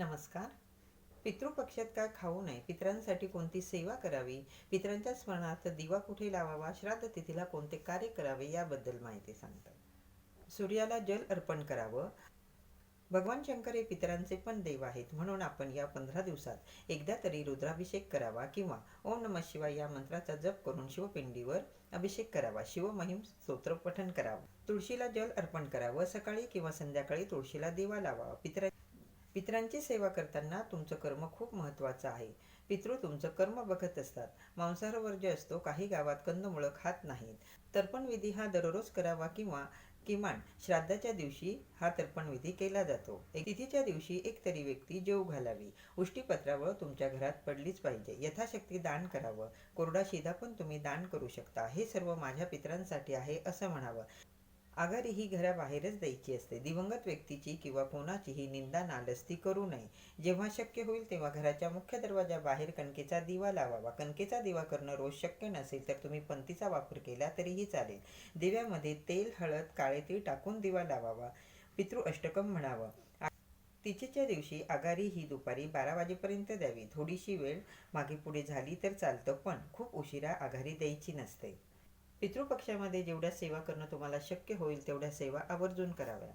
नमस्कार. पितृपक्षात काय खाऊ नये? पितरांसाठी कोणती सेवा करावी? पितरांच्या स्मरणार्थ दिवा कुठे लावावा? श्राद्ध तिथीला कोणते कार्य करावे? याबद्दल माहिती सांगतात. सूर्याला जल अर्पण करावं. भगवान शंकर हे पितरांचे पण देव आहेत. म्हणून आपण या पंधरा दिवसात एकदा तरी रुद्राभिषेक करावा किंवा ओम नम शिवाय या मंत्राचा जप करून शिवपिंडीवर अभिषेक करावा. शिवमहिम स्तोत्र पठण करावं. तुळशीला जल अर्पण करावं. सकाळी किंवा संध्याकाळी तुळशीला दिवा लावावा. पितरा पितरांची सेवा करताना तुमचं कर्म खूप महत्त्वाचं आहे. पितृ तुमचं कर्म बघत असतात. मांसाहार वर्ज्य असतो काही गावात कंदमुळं खात नाहीत. तर्पणविधी हा दररोज करावा किंवा किमान श्राद्धाच्या दिवशी हा तर्पणविधी केला जातो. एक तिथीच्या दिवशी एक तरी व्यक्ती जेव घालावी. उष्टीपत्रावळ तुमच्या घरात पडलीच पाहिजे. यथाशक्ती दान करावं. कोरडा शिधा पण तुम्ही दान करू शकता. हे सर्व माझ्या पित्रांसाठी आहे असं म्हणावं. आघाडी ही घराबाहेरच द्यायची असते. दिवंगत व्यक्तीची किंवा कोणाचीही निंदा नालस्ती करू नये. जेव्हा शक्य होईल तेव्हा घराच्या मुख्य दरवाजाबाहेर कणकेचा दिवा लावावा. कणकेचा दिवा करणं रोज शक्य नसेल तर तुम्ही पंतीचा वापर केला तरीही चालेल. दिव्यामध्ये तेल हळद काळे तीळ टाकून दिवा लावावा. पितृ अष्टकम म्हणावं. तिचेच्या दिवशी आघारी ही दुपारी बारा वाजेपर्यंत द्यावी. थोडीशी वेळ मागे पुढे झाली तर चालतं पण खूप उशिरा आघाडी द्यायची नसते. पितृपक्षामध्ये जेवढ्या सेवा करणं तुम्हाला शक्य होईल तेवढ्या सेवा आवर्जून कराव्या.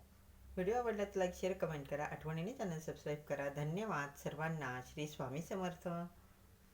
व्हिडिओ आवडला तर लाईक शेअर कमेंट करा. आठवणीने चॅनल सबस्क्राईब करा. धन्यवाद. सर्वांना श्री स्वामी समर्थ.